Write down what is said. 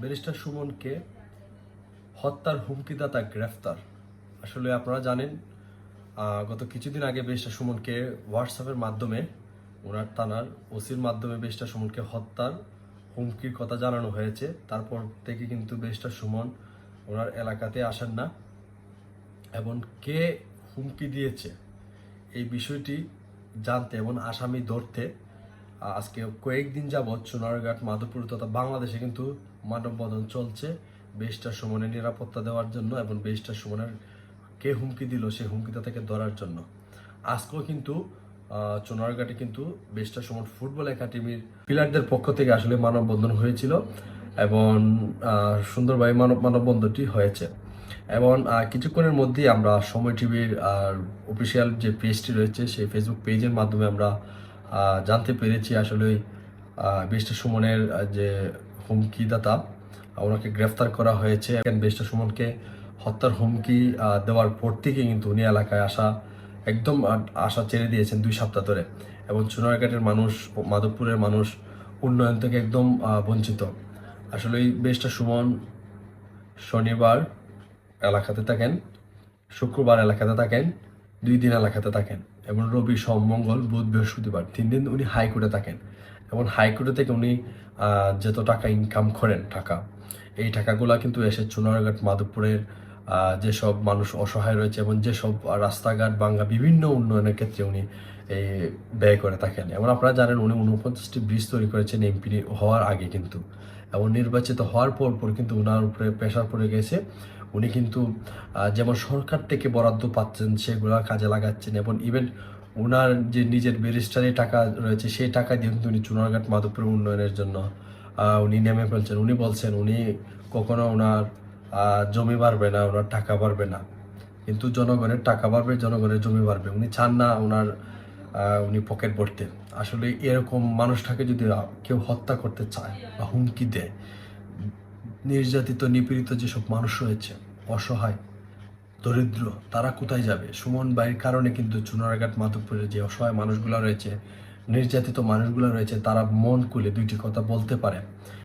Barrister সুমনকে হত্যার হুমকিদাতা গ্রেফতার। আসলে আপনারা জানেন গত কিছুদিন আগে ব্যারিস্টার সুমনকে হোয়াটসঅ্যাপের মাধ্যমে, ওনার থানার ওসির মাধ্যমে ব্যারিস্টার সুমনকে হত্যার হুমকির কথা জানানো হয়েছে। তারপর থেকে কিন্তু ব্যারিস্টার সুমন ওনার এলাকাতে আসেন না। এবং কে হুমকি দিয়েছে এই বিষয়টি জানতে এবং আসামি ধরতে আজকে কয়েকদিন যাবৎ সোনারঘাট মাধবপুর তথা বাংলাদেশে কিন্তু মানববন্ধন চলছে। বেশটার সুমনের নিরাপত্তা দেওয়ার জন্য এবং বেশটার সুমনের কে হুমকি দিল সেই হুমকিটা থেকে ধরার জন্য। আজকেও কিন্তু চুনারঘাটে কিন্তু বেশটা সুমন ফুটবল একাডেমির প্লেয়ারদের পক্ষ থেকে আসলে মানববন্ধন হয়েছিল এবং সুন্দরভাবে মানব, মানববন্ধনটি হয়েছে। এবং কিছুক্ষণের মধ্যেই আমরা সময় টিভির, আর অফিসিয়াল যে পেজটি রয়েছে, সেই ফেসবুক পেজের মাধ্যমে আমরা জানতে পেরেছি আসলে বেস্টা সুমনের যে হুমকিদাতা ওনাকে গ্রেফতার করা হয়েছে। বেস্টা সুমনকে হত্যার হুমকি দেওয়ার পর থেকে কিন্তু উনি এলাকায় আসা একদম আশা ছেড়ে দিয়েছেন দুই সপ্তাহ ধরে। এবং সোনারঘাটের মানুষ মাধবপুরের মানুষ উন্নয়ন থেকে একদম বঞ্চিত। আসলে এই বেশটা সুমন শনিবার এলাকাতে থাকেন, শুক্রবার এলাকাতে থাকেন। দুই দিন এলাকাতে থাকেন এবং রবি সোম, মঙ্গল, বুধ, বৃহস্পতিবার তিন দিন উনি হাইকোর্টে থাকেন এবং হাইকোর্টে থেকে উনি যত টাকা ইনকাম করেন টাকা, এই টাকাগুলো কিন্তু এসে চুনারঘাট, মাধবপুরের যেসব মানুষ অসহায় রয়েছে এবং যেসব রাস্তাঘাট বাঙ্গা বিভিন্ন উন্নয়নের ক্ষেত্রে উনি এই ব্যয় করে থাকেন। এবং আপনারা জানেন উনি উনপঞ্চাশটি ব্রিজ তৈরি করেছেন এমপি হওয়ার আগে কিন্তু। এবং নির্বাচিত হওয়ার পর পর কিন্তু ওনার উপরে প্রেশার পড়ে গেছে। উনি কিন্তু যেমন সরকার থেকে বরাদ্দ পাচ্ছেন সেগুলো কাজে লাগাচ্ছেন এবং ইভেন ওনার যে নিজের ব্যারিস্টারি টাকা রয়েছে সেই টাকা দিয়ে কিন্তু উনি চুনারঘাট মাধবপুর উন্নয়নের জন্য উনি নেমে ফেলছেন। উনি বলছেন উনি কখনো ওনার জমি বাড়বে না, ওনার টাকা বাড়বে না। কিন্তু জনগণের টাকা বাড়বে, জনগণের জমি বাড়বে। উনি চান না ওনার উনি পকেট ভরতে। আসলে এরকম মানুষটাকে যদি কেউ হত্যা করতে চায় বা হুমকি দেয়, নির্যাতিত, নিপীড়িত যেসব মানুষ রয়েছে, অসহায়, দরিদ্র, তারা কোথায় যাবে? সুমন ভাইয়ের কারণে কিন্তু চুনারঘাট, মাধবপুরের যে অসহায় মানুষগুলো রয়েছে, নির্যাতিত মানুষগুলো রয়েছে, তারা মন খুলে দুইটি কথা বলতে পারে।